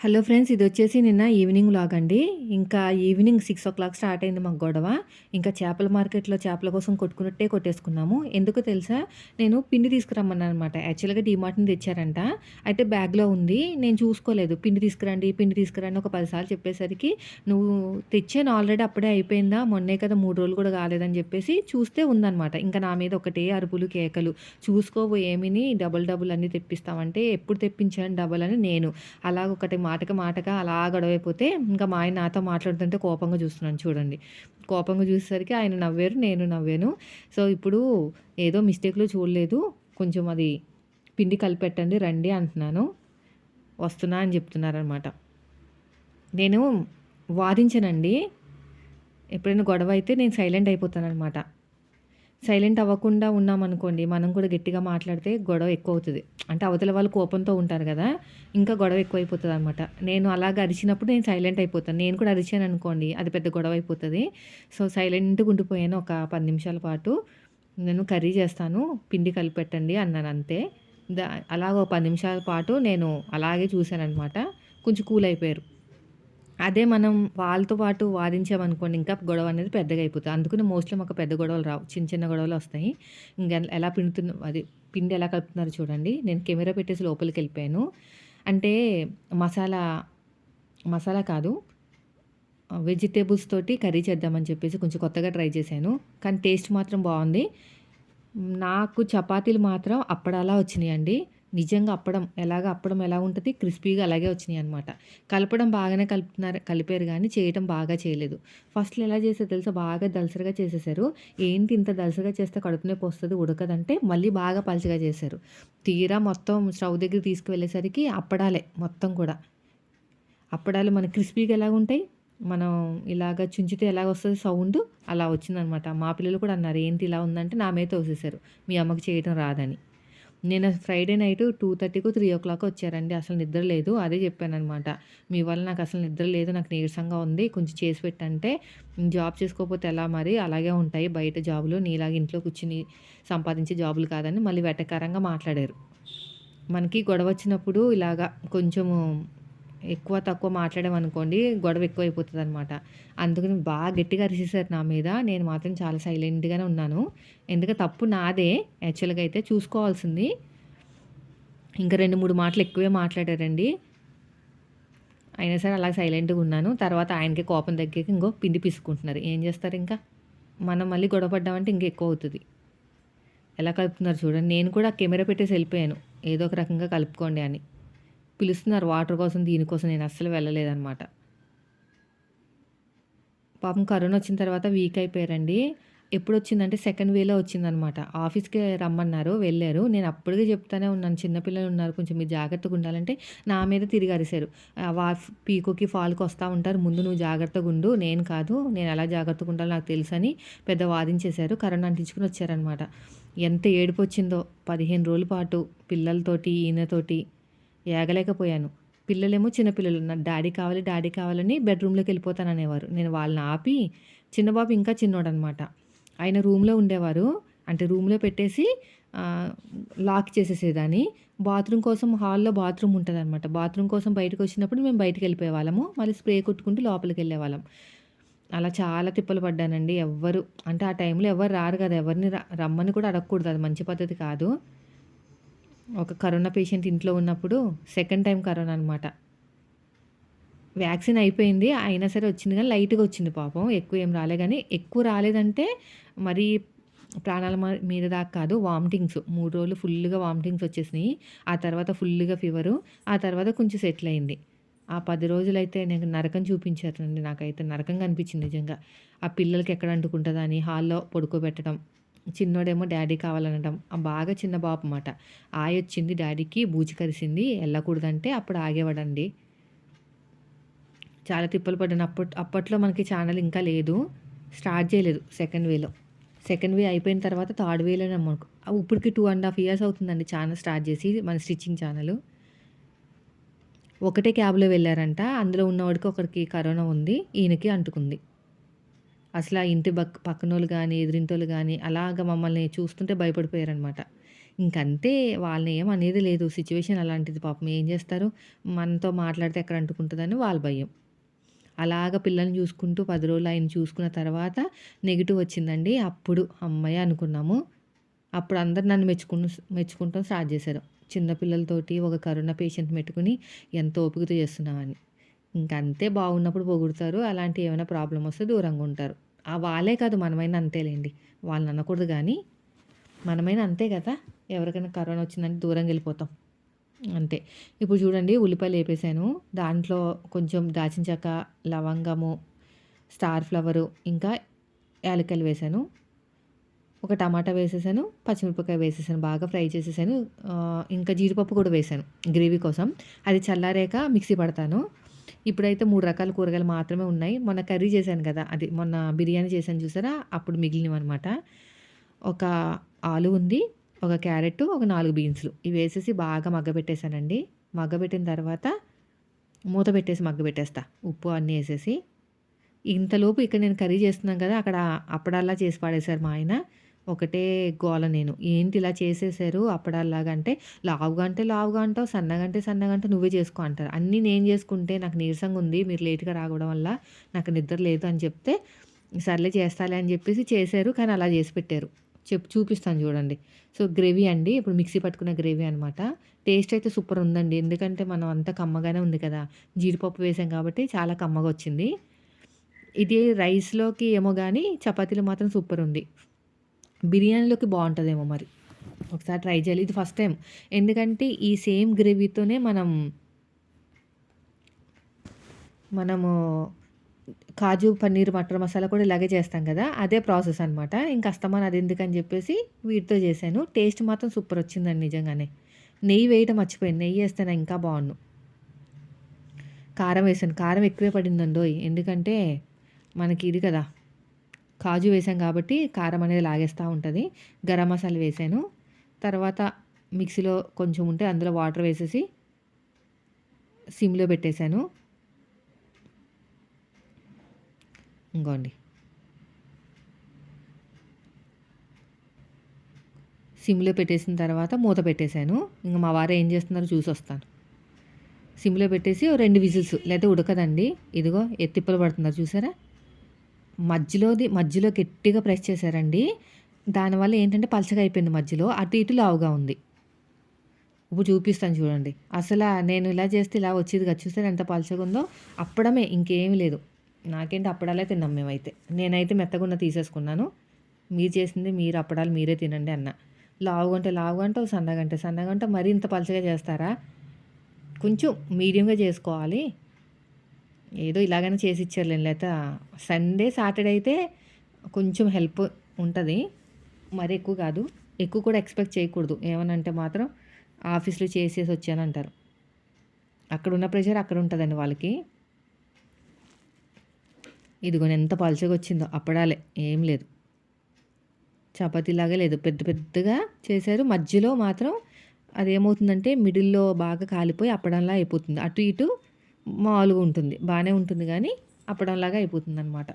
Hello friends ఇది వచ్చేసి నిన్న ఈవినింగ్ లాగ్ అండి. ఇంకా evening six o'clock start అయింది మాకు గొడవ. ఇంకా చేపల మార్కెట్లో చేపల కోసం కొట్టుకున్నట్టే కొట్టేసుకున్నాము. ఎందుకు తెలుసా? నేను పిండి తీసుకురమ్మన్నాను అనమాట యాక్చువల్గా డిమార్ట్ని తెచ్చారంట. అయితే బ్యాగ్లో ఉంది. నేను చూసుకోలేదు. పిండి తీసుకురండి పిండి తీసుకురండి ఒక పదిసార్లు చెప్పేసరికి నువ్వు తెచ్చాను ఆల్రెడీ అప్పుడే అయిపోయిందా? మొన్నే కదా మూడు రోజులు కూడా కాలేదని చెప్పేసి చూస్తే ఉందన్నమాట. ఇంకా నా మీద ఒకటే అరుపులు కేకలు. చూసుకోబో ఏమిని? డబుల్ డబుల్ అన్నీ తెప్పిస్తామంటే ఎప్పుడు తెప్పించాను డబుల్ అని నేను. అలాగ ఒకటి మాటకి మాటగా అలా గొడవైపోతే ఇంకా మా ఆయన నాతో మాట్లాడుతుంటే కోపంగా చూస్తున్నాను చూడండి. కోపంగా చూసేసరికి ఆయన నవ్వారు నేను నవ్వాను. సో ఇప్పుడు ఏదో మిస్టేక్లో చూడలేదు కొంచెం అది పిండి కలిపెట్టండి రండి అంటున్నాను. వస్తున్నా అని చెప్తున్నారనమాట నేను వాదించనండి. ఎప్పుడైనా గొడవ అయితే నేను సైలెంట్ అయిపోతానమాట సైలెంట్ అవ్వకుండా ఉన్నామనుకోండి మనం కూడా గట్టిగా మాట్లాడితే గొడవ ఎక్కువ అవుతుంది అంటే అవతల వాళ్ళు కోపంతో ఉంటారు కదా ఇంకా గొడవ ఎక్కువ అయిపోతుంది అనమాట నేను అలాగ అరిచినప్పుడు నేను సైలెంట్ అయిపోతాను. నేను కూడా అరిచాను అనుకోండి అది పెద్ద గొడవ అయిపోతుంది. సో సైలెంట్గా ఉండిపోయాను ఒక పది నిమిషాల పాటు. నేను కర్రీ చేస్తాను పిండి కలిపెట్టండి అన్నాను అంతే. దా అలాగ ఒక పది నిమిషాల పాటు నేను అలాగే చూశాను అనమాట కొంచెం కూల్ అయిపోయారు. అదే మనం వాళ్ళతో పాటు వాదించామనుకోండి ఇంకా గొడవ అనేది పెద్దగా అయిపోతుంది. అందుకని మోస్ట్లీ మాకు పెద్ద గొడవలు రావు. చిన్న చిన్న గొడవలు వస్తాయి. ఇంకా ఎలా పిండుతున్న అది పిండి ఎలా కలుపుతున్నారు చూడండి. నేను కెమెరా పెట్టేసి లోపలికి వెళ్ళిపోయాను. అంటే మసాలా మసాలా కాదు వెజిటేబుల్స్ తోటి కర్రీ చేద్దామని చెప్పేసి కొంచెం కొత్తగా ట్రై చేశాను. కానీ టేస్ట్ మాత్రం బాగుంది. నాకు చపాతీలు మాత్రం అప్పడాలా వచ్చినాయండి. నిజంగా అప్పడం ఎలాగ అప్పడం ఎలా ఉంటుంది? క్రిస్పీగా అలాగే వచ్చినాయి అనమాట కలపడం బాగానే కలుపుతున్నారు కలిపారు కానీ చేయటం బాగా చేయలేదు. ఫస్ట్లో ఎలా చేసారు తెలుసా? బాగా దలసరిగా చేసేసారు. ఏంటి ఇంత దలసరిగా చేస్తే కడుపు నొప్పి వస్తుంది ఉడకదంటే మళ్ళీ బాగా పలచగా చేశారు. తీరా మొత్తం స్టవ్ దగ్గర తీసుకువెళ్ళేసరికి అప్పడాలే మొత్తం కూడా. అప్పడాలు మన క్రిస్పీగా ఎలాగ ఉంటాయి? మనం ఇలాగ చుంచితే ఎలాగ వస్తుంది సౌండ్? అలా వచ్చిందనమాట మా పిల్లలు కూడా అన్నారు ఏంటి ఇలా ఉందంటే నా మీద తోసేశారు. మీ అమ్మకి చేయటం రాదని. నేను ఫ్రైడే నైట్ టూ థర్టీకి త్రీ ఓ క్లాక్ వచ్చారండి అసలు నిద్ర లేదు. అదే చెప్పానమాట మీ వల్ల నాకు అసలు నిద్ర లేదు. నాకు నీరసంగా ఉంది. కొంచెం చేసి పెట్టంటే జాబ్ చేసుకోకపోతే ఎలా మరి? అలాగే ఉంటాయి బయట జాబులు. నీలాగా ఇంట్లో కూర్చుని సంపాదించే జాబులు కాదని మళ్ళీ వెటకారంగా మాట్లాడారు. మనకి గొడవ వచ్చినప్పుడు ఇలాగా కొంచెము ఎక్కువ తక్కువ మాట్లాడామనుకోండి గొడవ ఎక్కువ అయిపోతుంది అనమాట అందుకని బాగా గట్టిగా అరిసేసారు నా మీద. నేను మాత్రం చాలా సైలెంట్గానే ఉన్నాను. ఎందుకంటే తప్పు నాదే. యాక్చువల్గా అయితే చూసుకోవాల్సింది. ఇంకా రెండు మూడు మాటలు ఎక్కువే మాట్లాడారండి. అయినా సరే అలా సైలెంట్గా ఉన్నాను. తర్వాత ఆయనకి కోపం తగ్గాక ఇంకో పిండి పిసుకుంటున్నారు ఏం చేస్తారు ఇంకా? మనం మళ్ళీ గొడవ పడ్డామంటే ఇంకా ఎక్కువ అవుతుంది. ఎలా కలుపుతున్నారు చూడండి. నేను కూడా కెమెరా పెట్టేసి వెళ్ళిపోయాను. ఏదో ఒక రకంగా కలుపుకోండి అని. పిలుస్తున్నారు వాటర్ కోసం దీనికోసం నేను అస్సలు వెళ్ళలేదన్నమాట. పాపం కరోనా వచ్చిన తర్వాత వీక్ అయిపోయారండి. ఎప్పుడు వచ్చిందంటే సెకండ్ వేలో వచ్చిందనమాట ఆఫీస్కి రమ్మన్నారు వెళ్ళారు. నేను అప్పటికే చెప్తానే ఉన్నాను చిన్నపిల్లలు ఉన్నారు కొంచెం మీరు జాగ్రత్తగా ఉండాలంటే నా మీద తిరిగి అరిశారు. వా పీకోకి ఫాల్కి వస్తూ ఉంటారు ముందు నువ్వు జాగ్రత్తగా ఉండు నేను కాదు నేను ఎలా జాగ్రత్తగా ఉండాలో నాకు తెలుసని పెద్ద వాదించేశారు కరోనా అంటించుకుని వచ్చారనమాట ఎంత ఏడుపు వచ్చిందో పదిహేను రోజుల పాటు పిల్లలతోటి ఈయనతోటి. ఏగలేకపోయాను. పిల్లలేమో చిన్నపిల్లలు నా డాడీ కావాలి డాడీ కావాలని బెడ్రూమ్లోకి వెళ్ళిపోతాను అనేవారు. నేను వాళ్ళని ఆపి చిన్నబాబు ఇంకా చిన్నోడు అనమాట ఆయన రూమ్లో ఉండేవారు. అంటే రూమ్లో పెట్టేసి లాక్ చేసేసేదాన్ని. బాత్రూమ్ కోసం హాల్లో బాత్రూమ్ ఉంటుంది అనమాట బాత్రూమ్ కోసం బయటకు వచ్చినప్పుడు మేము బయటకు వెళ్ళిపోయే వాళ్ళము. మళ్ళీ స్ప్రే కొట్టుకుంటూ లోపలికి వెళ్ళేవాళ్ళం అలా చాలా తిప్పలు పడ్డానండి. ఎవ్వరు అంటే ఆ టైంలో ఎవరు రారు కదా. ఎవరిని రమ్మని కూడా అడగకూడదు. అది మంచి పద్ధతి కాదు. ఒక కరోనా పేషెంట్ ఇంట్లో ఉన్నప్పుడు సెకండ్ టైం కరోనా అనమాట వ్యాక్సిన్ అయిపోయింది అయినా సరే వచ్చింది కానీ లైట్గా వచ్చింది పాపం ఎక్కువ ఏం రాలే కానీ ఎక్కువ రాలేదంటే మరి ప్రాణాల మీద దాకా కాదు వామిటింగ్స్. మూడు రోజులు ఫుల్గా వామిటింగ్స్ వచ్చేసినాయి. ఆ తర్వాత ఫుల్గా ఫీవరు ఆ తర్వాత కొంచెం సెటిల్ అయింది. ఆ పది రోజులైతే నేను నరకం చూపించారండి నాకైతే నరకంగా అనిపించింది నిజంగా. ఆ పిల్లలకి ఎక్కడ అంటుకుంటుందా అని హాల్లో పడుకోబెట్టడం చిన్నోడేమో డాడీ కావాలనడం. బాగా చిన్న బాబు అన్నమాట ఆయ వచ్చింది డాడీకి బూజి కరిసింది వెళ్ళకూడదంటే అప్పుడు ఆగేవాడండి. చాలా తిప్పలు పడ్డాను. అప్పట్ అప్పట్లో మనకి ఛానల్ ఇంకా లేదు. స్టార్ట్ చేయలేదు సెకండ్ వేలో. సెకండ్ వే అయిపోయిన తర్వాత థర్డ్ వేలోనే మనకు ఇప్పటికి టూ అండ్ హాఫ్ ఇయర్స్ అవుతుందండి ఛానల్ స్టార్ట్ చేసి మన స్టిచ్చింగ్ ఛానల్. ఒకటే క్యాబ్లో వెళ్ళారంట. అందులో ఉన్నవాడికి ఒకరికి కరోనా ఉంది ఈయనకి అంటుకుంది. అసలు ఆ ఇంటి పక్క పక్కనోళ్ళు కానీ ఎదిరింటోళ్ళు కానీ అలాగ మమ్మల్ని చూస్తుంటే భయపడిపోయారనమాట ఇంకంతే వాళ్ళని ఏం అనేది లేదు. సిచ్యువేషన్ అలాంటిది పాపం ఏం చేస్తారు? మనతో మాట్లాడితే ఎక్కడ అంటుకుంటుందని వాళ్ళ భయం. అలాగ పిల్లల్ని చూసుకుంటూ పది రోజులు ఆయన చూసుకున్న తర్వాత నెగిటివ్ వచ్చిందండి. అప్పుడు అమ్మాయి అనుకున్నాము. అప్పుడు అందరు నన్ను మెచ్చుకుని మెచ్చుకుంటాం స్టార్ట్ చేశారు. చిన్నపిల్లలతోటి ఒక కరోనా పేషెంట్‌ని పెట్టుకొని ఎంత ఓపికతో ఇంక అంతే బాగున్నప్పుడు పొగుడుతారు. అలాంటివి ఏమైనా ప్రాబ్లమ్ వస్తే దూరంగా ఉంటారు. ఆ వాళ్ళే కాదు మనమైనా అంతేలేండి వాళ్ళని అనకూడదు కానీ మనమైనా అంతే కదా! ఎవరికైనా కరోనా వచ్చిందంటే దూరంగా వెళ్ళిపోతాం. అంతే. ఇప్పుడు చూడండి ఉల్లిపాయలు వేపేశాను దాంట్లో కొంచెం దాచిన చెక్క, లవంగము, స్టార్ ఫ్లవరు, ఇంకా యాలకలు వేసాను ఒక టమాటా వేసేసాను. పచ్చిమిరపకాయ వేసేసాను. బాగా ఫ్రై చేసేసాను. ఇంకా జీడిపప్పు కూడా వేసాను గ్రేవీ కోసం. అది చల్లారాక మిక్సీ పడతాను. ఇప్పుడైతే మూడు రకాల కూరగాయలు మాత్రమే ఉన్నాయి. మొన్న కర్రీ చేశాను కదా! అది మొన్న బిర్యానీ చేశాను చూసారా? అప్పుడు మిగిలినవి అనమాట ఒక ఆలు ఉంది. ఒక క్యారెట్ ఒక నాలుగు బీన్స్‌లు ఇవి వేసేసి బాగా మగ్గబెట్టేశానండి మగ్గబెట్టిన తర్వాత మూత పెట్టేసి మగ్గబెట్టేస్తా. ఉప్పు అన్నీ వేసేసి ఇంతలోపు ఇక్కడ నేను కర్రీ చేస్తున్నాను కదా! అక్కడ అప్పుడల్లా చేసి పాడేశారు మా ఆయన. ఒకటే గోల నేను. ఏంటి ఇలా చేసేసారు అప్పడాల్లాగా అంటే, లావుగా అంటే లావుగా అంటావు, సన్నగా అంటే సన్నగా అంటే నువ్వే చేసుకో అంటారు. అన్నీ నేను చేసుకుంటే నాకు నీరసంగా ఉంది. మీరు లేట్‌గా రావడం వల్ల నాకు నిద్ర లేదు అని చెప్తే, సర్లే చేస్తాలే అని చెప్పేసి చేశారు. కానీ అలా చేసి పెట్టారు. చెప్ చూపిస్తాను చూడండి. సో, గ్రేవీ అండి. ఇప్పుడు మిక్సీ పట్టుకున్న గ్రేవీ అనమాట. టేస్ట్ అయితే సూపర్ ఉందండి. ఎందుకంటే మనం అంతా కమ్మగానే ఉంది కదా! జీడిపప్పు వేసాం కాబట్టి చాలా కమ్మగా వచ్చింది. ఇది రైస్‌లోకి ఏమో కానీ చపాతీలు మాత్రం సూపర్ ఉంది. బిర్యానీలోకి బాగుంటుందేమో మరి. ఒకసారి ట్రై చేయాలి. ఇది ఫస్ట్ టైం ఎందుకంటే ఈ సేమ్ గ్రేవీతోనే మనం మనము కాజు, పన్నీర్, మటర్ మసాలా కూడా ఇలాగే చేస్తాం కదా! అదే ప్రాసెస్ అనమాట. ఇంకా అస్తమాన్ అది ఎందుకని చెప్పేసి వీటితో చేశాను. టేస్ట్ మాత్రం సూపర్ వచ్చిందండి నిజంగానే. నెయ్యి వేయటం మర్చిపోయింది నెయ్యి వేస్తేనే ఇంకా బాగుండు కారం వేసాను. కారం ఎక్కువే పడిందండోయ్! ఎందుకంటే మనకి ఇది కదా! కాజు వేసాం కాబట్టి కారం అనేది లాగేస్తూ ఉంటుంది గరం మసాలా వేసాను. తర్వాత మిక్సీలో కొంచెం ఉంటే అందులో వాటర్ వేసేసి సిమ్‌లో పెట్టేశాను ఇంకోండి సిమ్‌లో పెట్టేసిన తర్వాత మూత పెట్టేసాను. ఇంక మా వారు ఏం చేస్తున్నారో చూసొస్తాను. సిమ్‌లో పెట్టేసి ఓ 2 విజిల్స్ లేదా ఉడకదండి. ఇదిగో ఎత్తిప్పలు పడుతున్నారు చూసారా? మధ్యలోది మధ్యలో గట్టిగా ప్రెస్ చేశారండి. దానివల్ల ఏంటంటే పలచగా అయిపోయింది మధ్యలో. అటు ఇటు లావుగా ఉంది. ఇప్పుడు చూపిస్తాను చూడండి. అసలు నేను ఇలా చేస్తే ఇలా వచ్చేది చూస్తే చూసారా ఎంత ఉందో అప్పడమే ఇంకేమి లేదు. నాకేంటి అప్పడాలే తిన్నాం మేమైతే. నేనైతే మెత్తగున్న తీసేసుకున్నాను. మీరు చేసింది మీరు అప్పడాలు మీరే తినండి అన్న లావుగా అంటే లావుగా అంటావు, మరీ ఇంత పలచగా చేస్తారా? కొంచెం మీడియంగా చేసుకోవాలి. ఏదో ఇలాగైనా చేసి ఇచ్చారులే లేతే సండే, సాటర్డే అయితే కొంచెం హెల్ప్ ఉంటుంది మరి ఎక్కువ కాదు. ఎక్కువ కూడా ఎక్స్‌పెక్ట్ చేయకూడదు. ఏమనంటే మాత్రం ఆఫీస్‌లో చేసేసి వచ్చానంటారు. అక్కడున్న ప్రెషర్ అక్కడ ఉంటుందండి వాళ్ళకి. ఇదిగో ఎంత పలచగా వచ్చిందో అప్పడాలే. ఏం లేదు. చపాతీలాగా లేదు. పెద్ద పెద్దగా చేశారు. మధ్యలో మాత్రం అదేమవుతుందంటే మిడిల్‌లో బాగా కాలిపోయి అప్పడంలా అయిపోతుంది. అటు ఇటు మామూలుగా ఉంటుంది. బాగానే ఉంటుంది కానీ అప్పడంలాగా అయిపోతుందనమాట.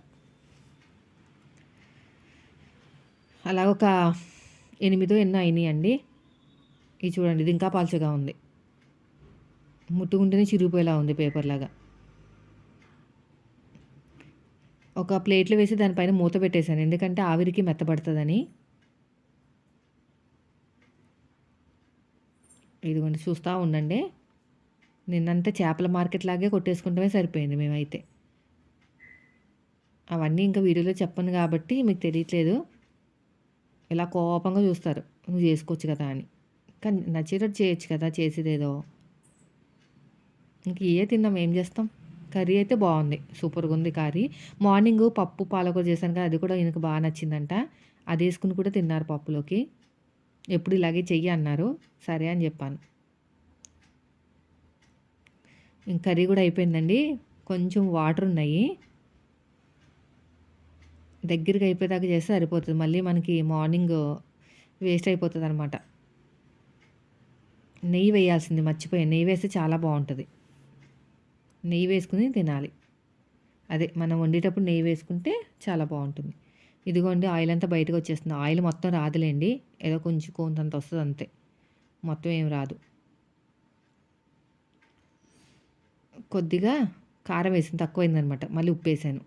అలా ఒక ఎనిమిదో ఎన్నో అయినాయి అండి ఇది చూడండి ఇది ఇంకా పాల్చగా ఉంది. ముట్టుకుంటేనే చిరిగిపోయేలా ఉంది పేపర్‌లాగా. ఒక ప్లేట్‌లో వేసి దానిపైన మూత పెట్టేసాను. ఎందుకంటే ఆవిరికి మెత్తపడుతుందని ఇదిగోండి చూస్తా ఉండండి. నిన్నంతా చేపల మార్కెట్ లాగే కొట్టేసుకుంటమే సరిపోయింది మేమైతే. అవన్నీ ఇంకా వీడియోలో చెప్పను కాబట్టి మీకు తెలియట్లేదు. ఇలా కోపంగా చూస్తారు. నువ్వు చేసుకోవచ్చు కదా అని. కానీ నచ్చేటట్టు చేయొచ్చు కదా! చేసేదేదో. ఇంక ఏ తిన్నాం ఏం చేస్తాం. కర్రీ అయితే బాగుంది సూపర్గా ఉంది కర్రీ. మార్నింగ్ పప్పు పాలకూర చేశాను కదా! అది కూడా ఈయనకు బాగా నచ్చిందంట. అది వేసుకుని కూడా తిన్నారు పప్పులోకి. ఎప్పుడు ఇలాగే చెయ్యి అన్నారు. సరే అని చెప్పాను. ఇంక కర్రీ కూడా అయిపోయిందండి. కొంచెం వాటర్ ఉన్నాయి. దగ్గరికి అయిపోయేదాకా చేస్తే సరిపోతుంది మళ్ళీ మనకి మార్నింగ్ వేస్ట్ అయిపోతుంది అనమాట నెయ్యి వేయాల్సింది మర్చిపోయాను. నెయ్యి వేస్తే చాలా బాగుంటుంది నెయ్యి వేసుకుని తినాలి. అదే మనం వండేటప్పుడు నెయ్యి వేసుకుంటే చాలా బాగుంటుంది ఇదిగోండి ఆయిల్ అంతా బయటకు వచ్చేస్తుంది ఆయిల్ మొత్తం రాదులేండి ఏదో కొంచెం కొంతంత వస్తుంది అంతే. మొత్తం ఏం రాదు కొద్దిగా కారం వేసింది తక్కువైందనమాట. మళ్ళీ ఉప్పు వేసాను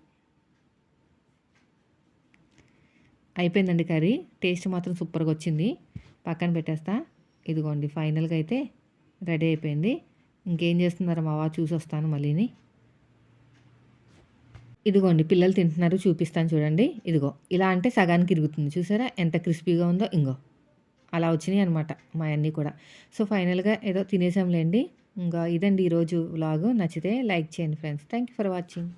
అయిపోయిందండి కర్రీ. టేస్ట్ మాత్రం సూపర్గా వచ్చింది. పక్కన పెట్టేస్తా. ఇదిగోండి ఫైనల్గా అయితే రెడీ అయిపోయింది. ఇంకేం చేస్తున్నారో మా చూసి వస్తాను మళ్ళీని. ఇదిగోండి పిల్లలు తింటున్నారు చూపిస్తాను చూడండి. ఇదిగో ఇలా అంటే సగానికి ఇరుగుతుంది. చూసారా? ఎంత క్రిస్పీగా ఉందో ఇంగో. అలా వచ్చినాయి అనమాట మా అన్నీ కూడా. సో ఫైనల్గా ఏదో తినేసాంలేండి. ఇంకా ఇదండి ఈరోజు వ్లాగు. నచ్చితే లైక్ చేయండి friends. Thank you for watching.